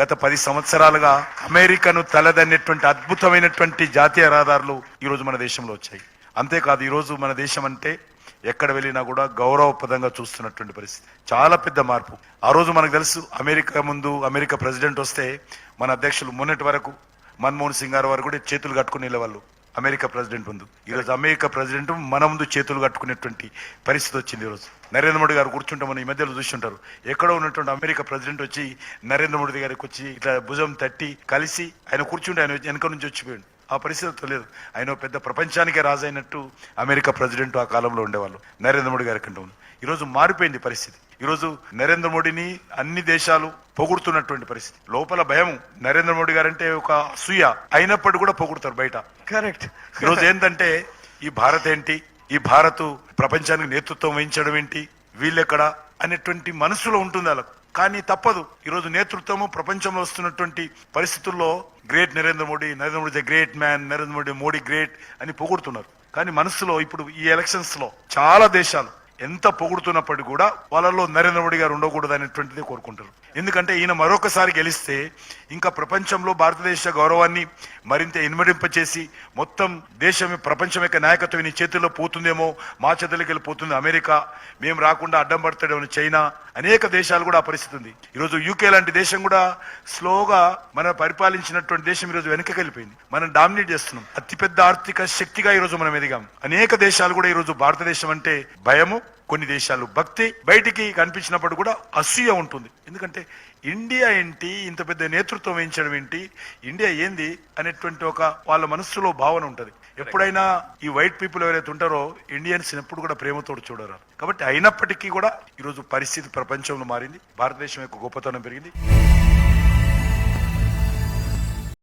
గత పది సంవత్సరాలుగా అమెరికాను తలదన్నటువంటి అద్భుతమైనటువంటి జాతీయ రహదారులు ఈ రోజు మన దేశంలో వచ్చాయి. అంతేకాదు ఈరోజు మన దేశం అంటే ఎక్కడ వెళ్ళినా కూడా గౌరవప్రదంగా చూస్తున్నటువంటి పరిస్థితి. చాలా పెద్ద మార్పు. ఆ రోజు మనకు తెలుసు అమెరికా ముందు అమెరికా ప్రెసిడెంట్ వస్తే మన అధ్యక్షులు మొన్నటి వరకు మన్మోహన్ సింగ్ గారు వారు కూడా చేతులు కట్టుకుని వెళ్ళేవాళ్ళు అమెరికా ప్రెసిడెంట్ ముందు. ఈరోజు అమెరికా ప్రెసిడెంట్ మన ముందు చేతులు కట్టుకునేటువంటి పరిస్థితి వచ్చింది ఈరోజు. నరేంద్ర మోడీ గారు కూర్చుంటే మనం ఈ మధ్యలో చూస్తుంటారు. ఎక్కడో ఉన్నటువంటి అమెరికా ప్రెసిడెంట్ వచ్చి నరేంద్ర మోడీ గారికి వచ్చి ఇట్లా భుజం తట్టి కలిసి ఆయన కూర్చుంటే ఆయన వెనక నుంచి వచ్చిపోయాడు. ఆ పరిస్థితి లేదు. ఆయన పెద్ద ప్రపంచానికే రాజైనట్టు అమెరికా ప్రెసిడెంట్ ఆ కాలంలో ఉండేవాళ్ళు నరేంద్ర మోడీ గారి కంటే ఈరోజు మారిపోయింది పరిస్థితి. ఈరోజు నరేంద్ర మోడీని అన్ని దేశాలు పొగుడుతున్నటువంటి పరిస్థితి. లోపల భయం నరేంద్ర మోడీ గారంటే ఒక అసూయ. అయినప్పటికీ కూడా పొగుడుతారు బయట. కరెక్ట్. ఈరోజు ఏంటంటే ఈ భారత్ ఏంటి? ఈ భారత్ ప్రపంచానికి నేతృత్వం వహించడం ఏంటి? వీళ్ళెక్కడ? అనేటువంటి మనసులో ఉంటుంది వాళ్ళకు. కానీ తప్పదు. ఈరోజు నేతృత్వము ప్రపంచంలో వస్తున్నటువంటి పరిస్థితుల్లో great Narendra Modi Narendra Modi great man Narendra Modi Modi great అని పొగుడుతున్నారు. కానీ మనసులో ఇప్పుడు ఈ ఎలక్షన్స్లో చాలా దేశాలు ఎంత పొగుడుతున్నప్పటికీ కూడా వాళ్ళలో నరేంద్ర మోడీ గారు ఉండకూడదు అనేటువంటిది కోరుకుంటారు. ఎందుకంటే ఈయన మరొకసారి గెలిస్తే ఇంకా ప్రపంచంలో భారతదేశ గౌరవాన్ని మరింత ఇన్మడింపచేసి మొత్తం దేశం ప్రపంచం యొక్క నాయకత్వం నీ చేతుల్లో పోతుందేమో మా చేతులకి వెళ్ళిపోతుంది అమెరికా మేము రాకుండా అడ్డం పడతాడేమో చైనా అనేక దేశాలు కూడా ఆ పరిస్థితి ఉంది. ఈరోజు యూకే లాంటి దేశం కూడా స్లోగా మన పరిపాలించినటువంటి దేశం ఈరోజు వెనక్కి వెళ్ళిపోయింది. మనం డామినేట్ చేస్తున్నాం. అతిపెద్ద ఆర్థిక శక్తిగా ఈరోజు మనం ఎదిగాం. అనేక దేశాలు కూడా ఈరోజు భారతదేశం అంటే భయము కొన్ని దేశాలు భక్తి బయటికి కనిపించినప్పుడు కూడా అసూయ ఉంటుంది. ఎందుకంటే ఇండియా ఏంటి ఇంత పెద్ద నేతృత్వం వహించడం ఏంటి ఇండియా ఏంది అనేటువంటి ఒక వాళ్ళ మనస్సులో భావన ఉంటుంది. ఎప్పుడైనా ఈ వైట్ పీపుల్ ఎవరైతే ఉంటారో ఇండియన్స్ ఎప్పుడు కూడా ప్రేమతోడు చూడరు. కాబట్టి అయినప్పటికీ కూడా ఈరోజు పరిస్థితి ప్రపంచంలో మారింది. భారతదేశం యొక్క గొప్పతనం పెరిగింది.